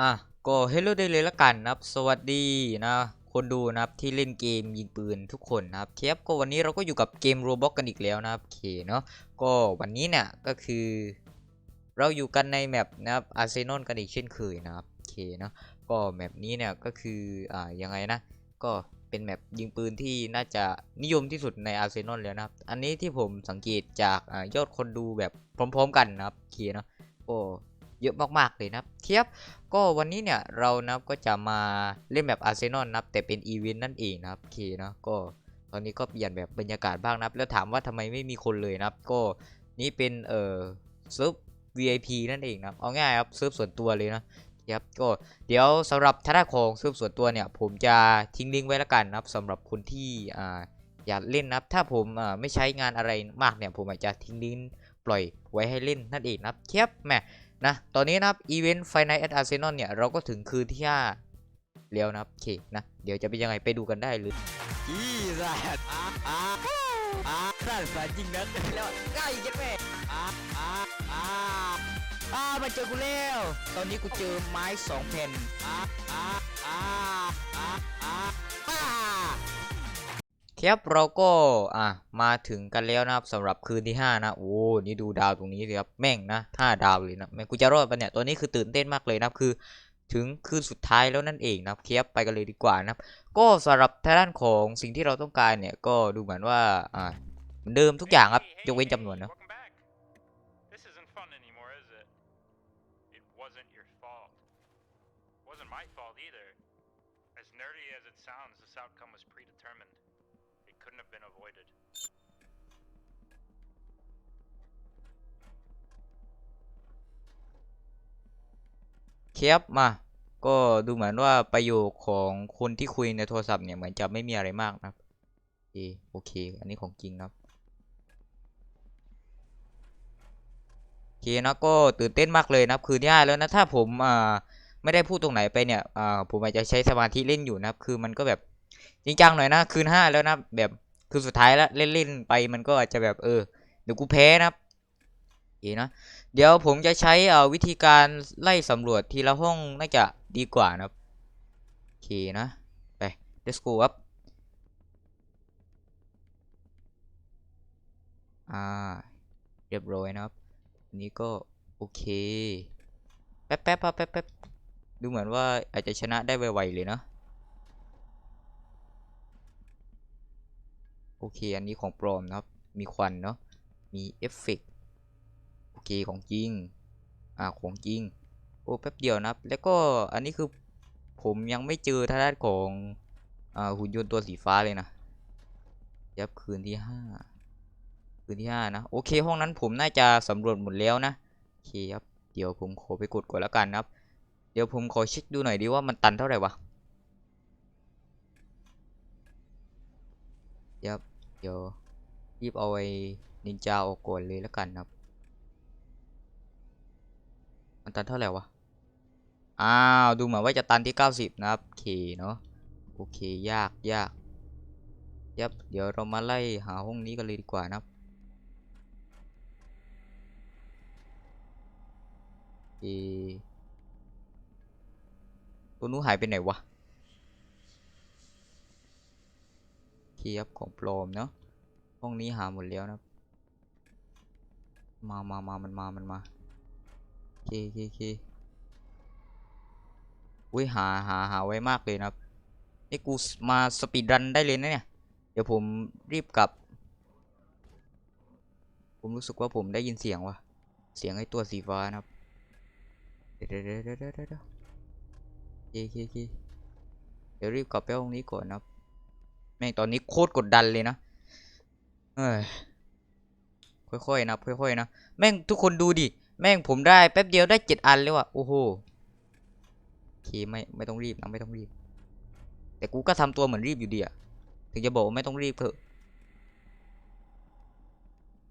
อะก็เฮลโลได้เลยละกันนะครับ สวัสดีนะคนดูนะครับที่เล่นเกมยิงปืนทุกคนนะครับเคปก็วันนี้เราก็อยู่กับเกมโรบอกกันอีกแล้วนะครับเคเนาะก็วันนี้เนี่ยก็คือ เราอยู่กันในแมปนะครับอาร์เซนอลกันอีกเช่นเคยนะครับเคเนาะก็แมปนี้เนี่ยก็คืออ่ายังไงนะ ก็เป็นแมปยิงปืนที่น่าจะนิยมที่สุดในอาร์เซนอลแล้วนะครับ อันนี้ที่ผมสังเกตจากอายอดคนดูแบบพร้อม ๆ กันนะครับเคเนาะก็เยอะมากๆเลยนะครับเทียบ ก็วันนี้เนี่ยเรานับก็จะมาเล่นแบบอาร์เซนอลนับแต่เป็นอีเวนต์นั่นเองนะครับโอเคนะก็ตอนนี้ก็เปลี่ยนแบบบรรยากาศบ้างนับแล้วถามว่าทำไมไม่มีคนเลยนับก็นี่เป็นเอ่อเซิร์ฟ VIP นั่นเองนะเอาง่ายครับเซิร์ฟส่วนตัวเลยนะครับก็เดี๋ยวสำหรับท่าของเซิร์ฟส่วนตัวเนี่ย ผมจะทิ้งลิงก์ไว้แล้วกันนะครับสำหรับคนที่อ่าอยากเล่นนับถ้าผมอ่าไม่ใช้งานอะไรมากเนี่ยผมอาจจะทิ้งลิงก์ปล่อยไว้ให้เล่นนั่นเองนะครับเทียบแหม นะ ตอนนี้นะครับอีเวนต์ไฟนอลแอดอาร์เซนอลเนี่ยเราก็ถึงคืนที่5แล้วนะครับโอเคนะ เดี๋ยวจะเป็นยังไงไปดูกันได้เลยอีสัตว์อาอ่าอ่านั่นสายจริงนะแล้วใกล้จะแม่อาอาอาอามาเจอกูแล้ว ตอนนี้กูเจอไม้2แผ่นอาอาอา ครับเราก็อะมาถึงกันแล้วนะครับสำหรับคืนที่ 5 นะโอ้นี่ดูดาวตรงนี้เลยครับแม่งนะ5ดาวเลยนะแม่งกูจะรอดปะเนี่ยตัวนี้คือตื่นเต้นมากเลยนะครับคือ ถึงคืนสุดท้ายแล้วนั่นเองนะครับครับไปกันเลยดีกว่านะครับก็สำหรับทางด้านของสิ่งที่เราต้องการเนี่ยก็ดูเหมือนว่าอ่าเหมือนเดิมทุกอย่างครับยกเว้นจำนวนนะ As nerdy as it sounds, this outcome was predetermined. Couldn't have been avoided. ครับมา ก็ดูเหมือนว่าประโยคของคนที่คุยในโทรศัพท์เนี่ยเหมือนจะไม่มีอะไรมากนะครับโอเค อันนี้ของจริงครับโอเคนะก็ตื่นเต้นมากเลยนะครับ คืนที่ห้แล้วนะถ้าผมอ่าไม่ได้พูดตรงไหนไปเนี่ยอ่าผมอาจจะใช้สมาธิเล่นอยู่นะครับ คือมันก็แบบ จริงจังหน่อยนะคืนห้าแล้วนะแบบคืนสุดท้ายแล้วเล่นเล่นไปมันก็อาจจะแบบเออเดี๋ยวกูแพ้นะครับโอเคนะเดี๋ยวผมจะใช้เอ่อวิธีการไล่สำรวจทีละห้องน่าจะดีกว่านะครับโอเคนะไป let's go ครับอ่าเรียบร้อยนะครับนี้ก็โอเคแป๊บแป๊บแป๊บแป๊บดูเหมือนว่าอาจจะชนะได้ไวๆเลยเนาะ โอเค อันนี้ของปลอมนะครับ มีควันเนาะ มีเอฟเฟกต์โอเคของจริง อ่าของจริง โอ้แป๊บเดียวนะครับ แล้วก็อันนี้คือผมยังไม่เจอทางด้านของอ่าหุ่นยนต์ตัวสีฟ้าเลยนะยับคืนที่ห้าคืนที่ห้านะ โอเค ห้องนั้นผมน่าจะสำรวจหมดแล้วนะโอเคครับ เดี๋ยวผมขอไปกดก่อนแล้วกันนะครับ เดี๋ยวผมขอเช็คดูหน่อยดีว่ามันตันเท่าไหร่วะ ยับเดี๋ยวรีบเอาไอ้นินจาออกก่อนเลยแล้วกันครับ มันตันเท่าไหร่วะ อ้าว ดูเหมือนว่าจะตันที่ 90 นะครับโอเคเนาะโอเค ยากยากยับเดี๋ยวเรามาไล่หาห้องนี้กันเลยดีกว่านะครับเอตัวนู้หายไปไหนวะ โอเคครับของปลอมเนาะห้องนี้หาหมดแล้วนะมามามามันมา มันมาเคเคโอเคอุ้ยหาหาหาไว้มากเลยนะครับนี่กูมาสปีดรันได้เลยนะเนี่ย เดี๋ยวผมรีบกลับ ผมรู้สึกว่าผมได้ยินเสียงว่ะ เสียงไอ้ตัวสีฟ้านะครับ เดี๋ยวเดี๋ยวเดี๋ยวเดี๋ยวเดี๋ยวเคเคเคเดี๋ยวรีบกลับไปห้องนี้ก่อนนะครับ แม่งตอนนี้โคตรกดดันเลยนะเอ้ยค่อยๆนะค่อยๆนะแม่งทุกคนดูดิแม่งผมได้แป๊บเดียวได้เจ็ดอันเลยว่ะโอ้โหโอเคไม่ไม่ต้องรีบนะไม่ต้องรีบ แต่กูก็ทำตัวเหมือนรีบอยู่ดีอะถึงจะบอกว่าไม่ต้องรีบเถอะ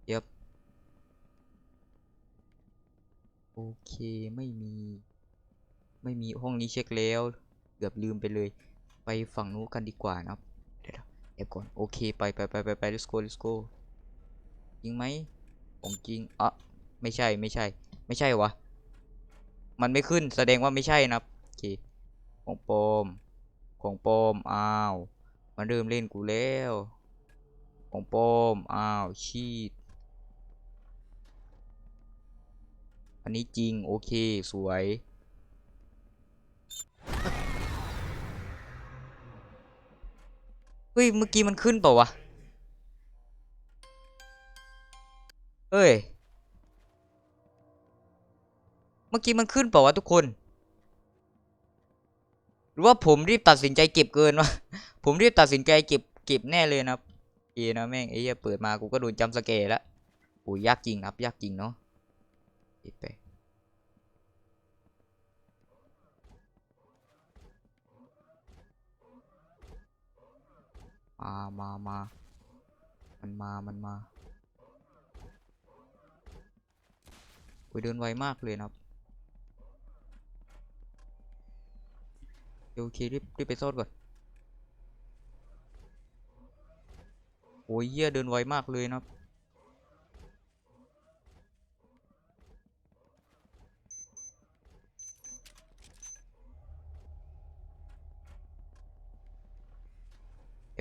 เย็บโอเคไม่มี ไม่มีห้องนี้เช็คแล้ว เกือบลืมไปเลย ไปฝั่งนู้นกันดีกว่านะครับ เดี๋ยวๆเดี๋ยวก่อนโอเคไปไปไปไปไป let's go let's go จริงไหมของจริงอะไม่ใช่ไม่ใช่ ไม่ใช่วะมันไม่ขึ้นแสดงว่าไม่ใช่นะครับของปลอมของปลอมอ้าวมันเริ่มเล่นกูแล้วของปลอมอ้าวชีตอันนี้จริงโอเคสวย เฮ้ย เมื่อกี้มันขึ้นเปล่าวะ เฮ้ย เมื่อกี้มันขึ้นเปล่าวะทุกคน หรือว่าผมรีบตัดสินใจเก็บเกินวะ ผมรีบตัดสินใจเก็บเก็บแน่เลยนะครับเอนะแม่งไอ้เหี้ยเปิดมากูก็โดนจำสเกลแล้วโอ้ยยากจริงครับยากจริงเนาะไป มามามามันมา มันมาโอ้ยเดินไวมากเลยนะครับโอเครีบรีบไปซ่อนก่อนโอ้ยเยี่ยเดินไวมากเลยนะครับ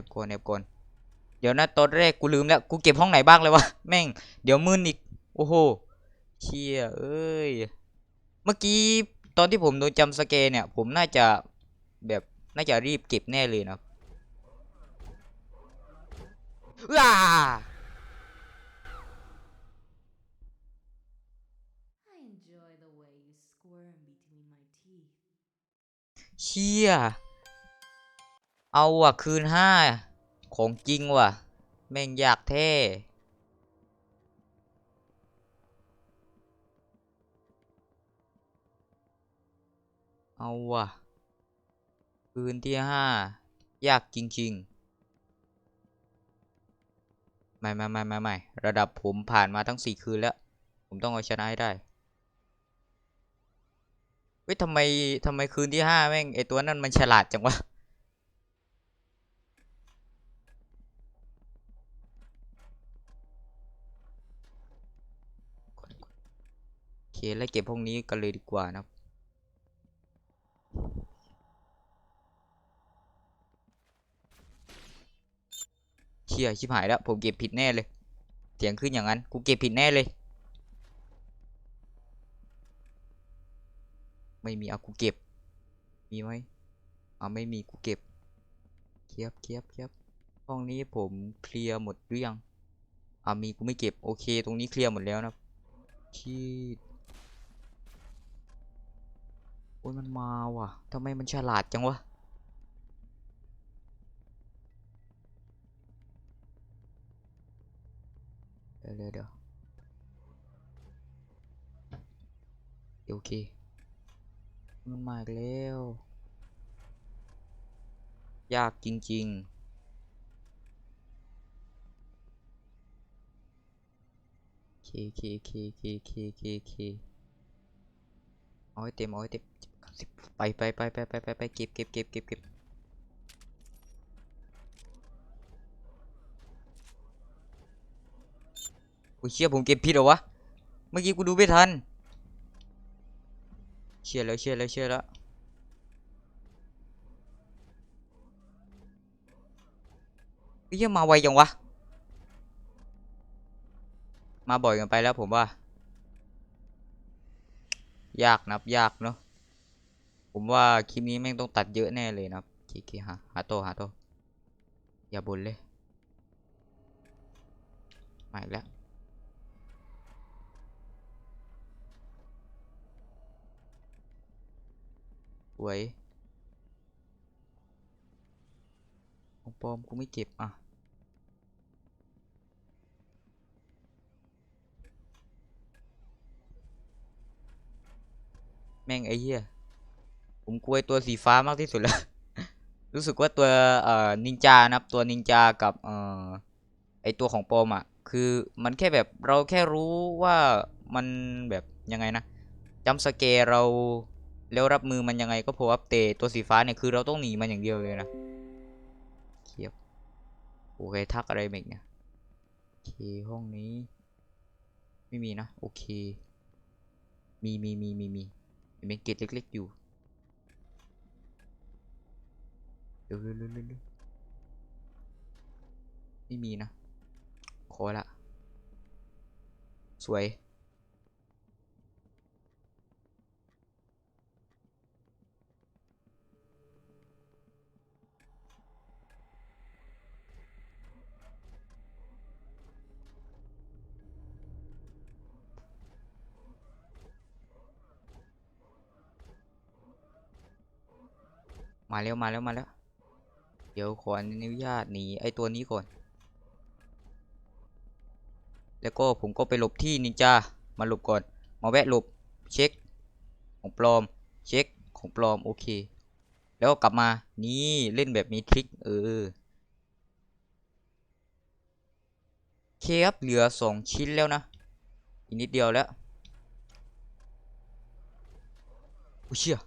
เอฟก่อนเอฟก่อนเดี๋ยวนะตอนแรกกูลืมแล้วกูเก็บห้องไหนบ้างเลยวะแม่งเดี๋ยวมึนอีกโอ้โหเชี่ยเอ้ยเมื่อกี้ตอนที่ผมโดนจำสเกร์เนี่ย ผมน่าจะแบบน่าจะรีบเก็บแน่เลยนะครับว้า I enjoy the way you squirm between my teeth. เชี่ย เอาว่ะคืนห้าของจริงว่ะ แม่งอยากแท้เอาว่ะ คืนที่ห้ายากจริงๆ ไม่ไม่ไม่ไม่ไม่ระดับผมผ่านมาทั้งสี่คืนแล้ว ผมต้องเอาชนะให้ได้ เฮ้ยทำไมทำไมคืนที่ห้าแม่งไอตัวนั้นมันฉลาดจังวะ คแล้วเก็บพวกนี้กันเลยดีกว่านะครับเชี่ยชิบหายแล้ว ผมเก็บผิดแน่เลย เสียงขึ้นอย่างนั้น กูเก็บผิดแน่เลย ไม่มีเอากูเก็บ มีไหมเอาไม่มีกูเก็บเคียบเคียบเคียบห้องนี้ผมเคลียร์หมดหรือยังอ่ามีกูไม่เก็บ โอเค ตรงนี้เคลียร์หมดแล้วนะชีด อ้ยมันมาว่ะทำไมมันฉลาดจังวะเดี๋ยวเดี๋ยวเดี๋ยวโอเค มันมาอีกแล้ว ยากจริงๆเคเคเคเคเคเคเคเอาให้เต็มเอาให้เต็ม ไปไปไปไปไปไปไปเก็บเก็บเก็บเก็บเก็บโอ้ยเชี่ยผมเก็บผิดเหรอวะ เมื่อกี้กูดูไม่ทัน เชื่อแล้วเชื่อแล้วเชื่อแล้วเฮ้ยมาไวจังวะ มาบ่อยกันไปแล้วผมว่า ยากนับยากเนาะ ผมว่าคลิปนี้แม่งต้องตัดเยอะแน่เลยนะครับโอเคโอเคหาหาโตหาโตอย่าบ่นเลยมาอีกแล้วสวยของปลอมกูไม่เก็บอะแม่งไอ้เหี้ย ผมกลัวตัวสีฟ้ามากที่สุดแล้ว รู้สึกว่าตัวเอ่อนินจานะครับ ตัวนินจากับเอ่อไอตัวของปอมอะ คือมันแค่แบบเราแค่รู้ว่ามันแบบยังไงนะจำสเกเราแล้วรับมือมันยังไงก็โพออัปเตตัวสีฟ้าเนี่ยคือเราต้องหนีมันอย่างเดียวเลยนะเทียบโอเคทักอะไรเมกเนี่ยโอเคห้องนี้ ไม่มีนะ โอเค มีมีมีมีมีเห็นเป็นเกตเล็กๆอยู่ เร็วเร็วเร็วเร็วเร็วไม่มีนะขอละ สวย มาแล้วมาแล้วมาแล้ว เดี๋ยวขออนุญาตหนีไอตัวนี้ก่อน แล้วก็ผมก็ไปหลบที่นินจา มาหลบก่อน มาแวะหลบ เช็ค ของปลอม เช็ค ของปลอม โอเค แล้วกลับมา นี่เล่นแบบมีทริค เออเคครับเหลือสองชิ้นแล้วนะ อีกนิดเดียวแล้วโอ้ยเชี่ย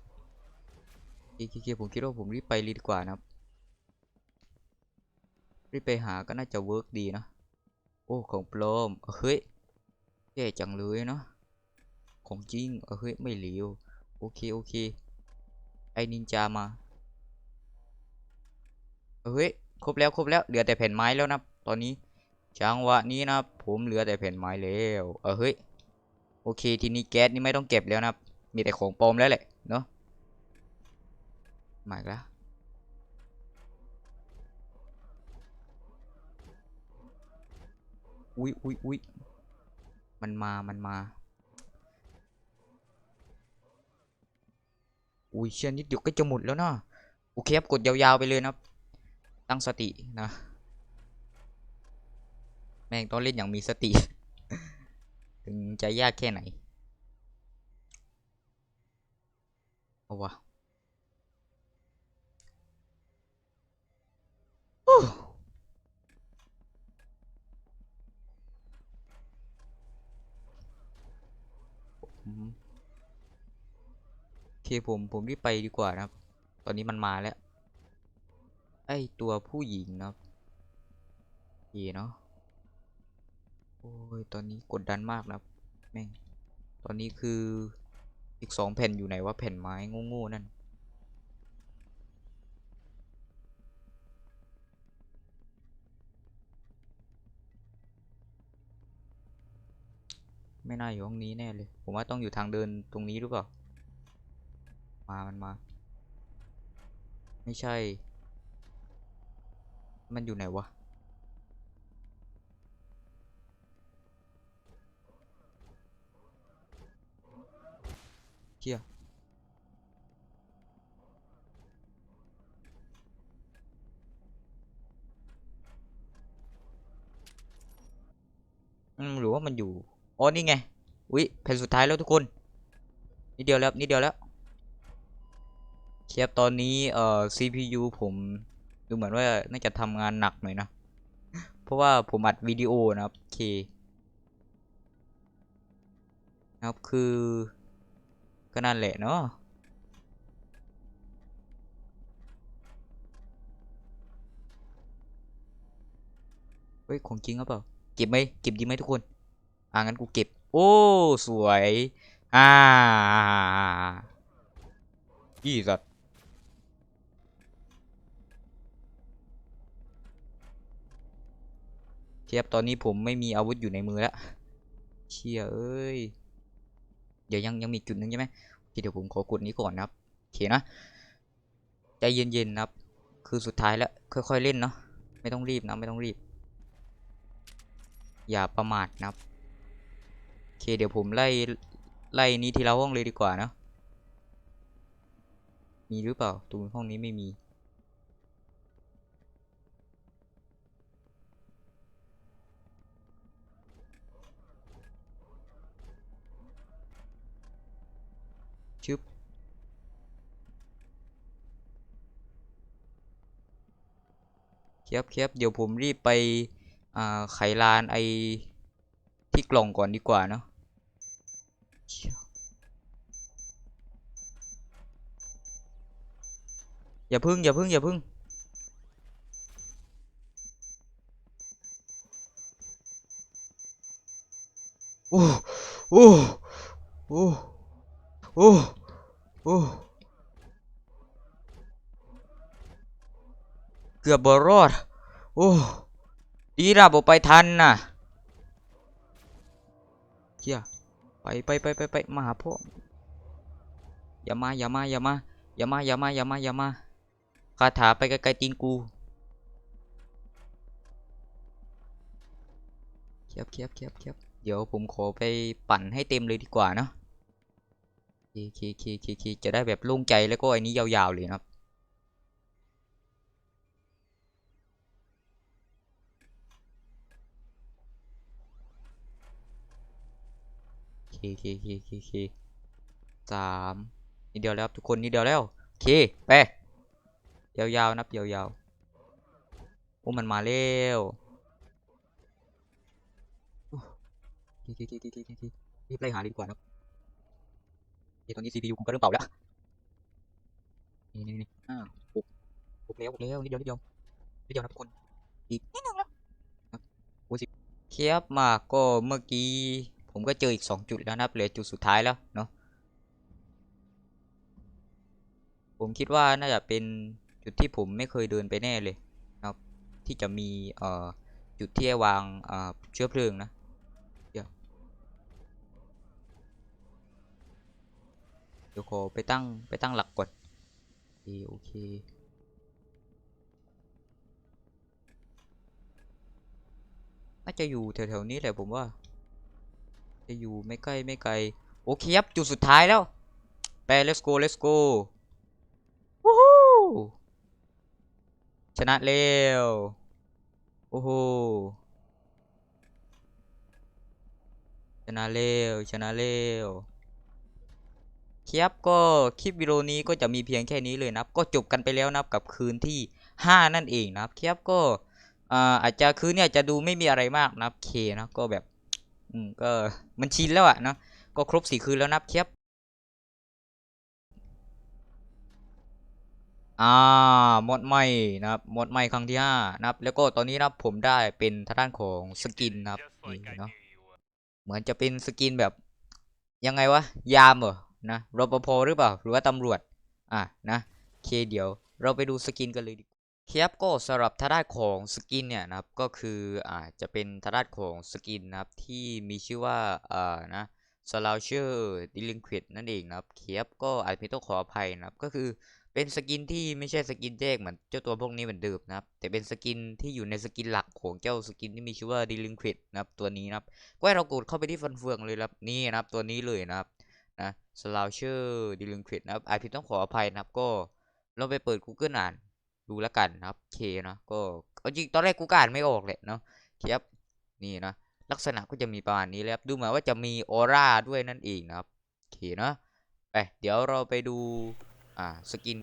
โอเคเคผมคิดว่าผมรีบไปเลยดีกว่านะครับ รีบไปหาก็น่าจะเวิร์กดีนะ โอ้ของปลอมเฮ้ยแย่จังเลยเนาะของจริงเฮ้ยไม่เหลียวโอเคโอเค ไอ้นินจามาเฮ้ยครบแล้วครบแล้วเหลือแต่แผ่นไม้แล้วนะตอนนี้จังหวะนี้นะผมเหลือแต่แผ่นไม้แล้วเออเฮ้ยโอเคทีนี้แก๊สนี่ไม่ต้องเก็บแล้วนะมีแต่ของปลอมแล้วแหละเนาะมาอีกแล้ว อุ๊ยอุ๊ยอุ๊ยมันมา มันมา อุ้ยเชี่ยนิดเดียวก็จะหมดแล้วเนาะโอเคครับกดยาวๆไปเลยนะตั้งสตินะ แม่งต้องเล่นอย่างมีสติ ถึงจะยากแค่ไหน เอาวะ โอเคผมผมรีบไปดีกว่านะครับ ตอนนี้มันมาแล้ว ไอตัวผู้หญิงนะครับโอเคเนาะโอ้ยตอนนี้กดดันมากนะครับแม่งตอนนี้คืออีกสองแผ่นอยู่ไหนว่าแผ่นไม้โง่ๆนั่น ไม่น่าอยู่ห้องนี้แน่เลย ผมว่าต้องอยู่ทางเดินตรงนี้หรือเปล่า มา มันมา ไม่ใช่ มันอยู่ไหนวะ เชี่ยหรือว่ามันอยู่ อ๋อนี่ไงอุ๊ยแผ่นสุดท้ายแล้วทุกคนนิดเดียวแล้วนิดเดียวแล้วเทียบตอนนี้เอ่อ CPU ผมดูเหมือนว่าน่าจะทำงานหนักหน่อยนะ เพราะว่าผมอัดวิดีโอนะครับโอเคนะครับคือก็นั่นแหละเนาะเฮ้ยของจริงหรือเปล่าเก็บไหมเก็บดีไหมทุกคน อ่างั้นกูเก็บ โอ้ สวย อ่ายี่สัตว์เทียบตอนนี้ผมไม่มีอาวุธอยู่ในมือแล้วเชี่ยเอ้ย เดี๋ยวยังยังมีจุดหนึงใช่ไหมเดี๋ยวผมขอกดนี้ก่อนนะครับโอเคนะ ใจเย็นๆนะครับ คือสุดท้ายแล้วค่อยๆเล่นเนาะ ไม่ต้องรีบนะไม่ต้องรีบ อย่าประมาทนะครับ เคเดี๋ยวผมไล่ไล่นี้ทีละห้องเลยดีกว่าเนอะมีหรือเปล่าตรงห้องนี้ไม่มี ชึบครับครับเดี๋ยวผมรีบไปอ่าไขลานไอที่กล่องก่อนดีกว่าเนาะ อย่าพึ่งอย่าพึ่งอย่าพึ่งโอ้โอ้โอ้โอ้โอ้เกือบบรอด โอ้ดีนะบอกไปทันนะเฮีย ไปไปไปไปไปมาหาพ่ออย่ามาอย่ามาอย่ามาอย่ามาอย่ามาอย่ามาอย่ามาคาถาไปไกลๆตีนกูเคียบเคียบเคียบเคียบเดี๋ยวผมขอไปปั่นให้เต็มเลยดีกว่าเนอะเคเคเคเคเคจะได้แบบโล่งใจแล้วก็อันนี้ยาวๆเลยนะครับ เคเคเคเคเคสามนิดเดียวแล้วครับทุกคนนิดเดียวแล้วเคไปยาวๆนับยาวๆโอ้มันมาแล้วโอ้เคเคเคเคเคเครีบไล่หาลยดีกว่านะเดี๋ยวตอนนี้ CPU ผมก็เริ่มเป่าแล้ว นี่นี่นี่อ้าวหกหกแล้วหกแล้วนิดเดียวนิดเดียวนิดเดียวนะทุกคน อีกนิดนึงแล้วโอ้สิเคียบมาก็เมื่อกี้ ผมก็เจออีกสองจุดแล้วนะเหลือจุดสุดท้ายแล้วเนาะผมคิดว่าน่าจะเป็นจุดที่ผมไม่เคยเดินไปแน่เลยนะครับที่จะมีเอ่อจุดที่วางเอ่อเชื้อเพลิงนะเดี๋ยวเดี๋ยวขอไปตั้งไปตั้งหลักก่อนโอเคโอเคน่าจะอยู่แถวๆนี้แหละผมว่า จะอยู่ไม่ใกล้ไม่ไกล โอเคครับ จุดสุดท้ายแล้ว ไป let's go let's go วู้ฮู้ชนะเร็ว โอ้โห ชนะเร็ว ชนะเร็วครับก็คลิปวิดีโอนี้ก็จะมีเพียงแค่นี้เลยนะครับก็จบกันไปแล้วนะครับกับคืนที่ 5 นั่นเองนะครับครับก็อาจจะคืนเนี่ยจจะดูไม่มีอะไรมากนะครับเคนะก็แบบ อืมก็มันชินแล้วอะเนาะก็ครบสี่คืนแล้วนับเทียบอ่าหมดไม่นะครับหมดไม่ครั้งที่ห้านะครับ แล้วก็ตอนนี้นะครับผมได้เป็นทางด้านของสกินนะครับนี่เนาะเหมือนจะเป็นสกินแบบยังไงวะยามเหรอนะรปภหรือเปล่าหรือว่าตำรวจอะนะเคเดี๋ยวเราไปดูสกินกันเลยดี กว่าครับก็สำหรับทางด้านของสกินเนี่ยนะครับก็คืออ่าจะเป็นทางด้านของสกินนะครับที่มีชื่อว่าอ่านะสลาวเชอร์ดิลิงควิดนั่นเองนะครับเคียบก็อาจจะต้องขออภัยนะครับก็คือเป็นสกินที่ไม่ใช่สกินแยกเหมือนเจ้าตัวพวกนี้เหมือนเดิมนะครับแต่เป็นสกินที่อยู่ในสกินหลักของเจ้าสกินที่มีชื่อว่าดิลิงควิดนะครับตัวนี้นะครับก็ให้เรากดเข้าไปที่ฟันเฟืองเลยครับนี่นะครับตัวนี้เลยนะครับนะสลาวเชอร์ดิลิงควิดนะครับอาจจะต้องขออภัยนะครับก็เราไปเปิด Google อ่าน ดูแล้วกันนะครับเคเนาะก็เอาจริงตอนแรกกูก็อ่านไม่ออกเลยเนาะครับนี่นะลักษณะก็จะมีประมาณนี้เลยครับดูเหมือนว่าจะมีออร่าด้วยนั่นเองนะครับโอเคเนาะไปเดี๋ยวเราไปดูอ่าสกิน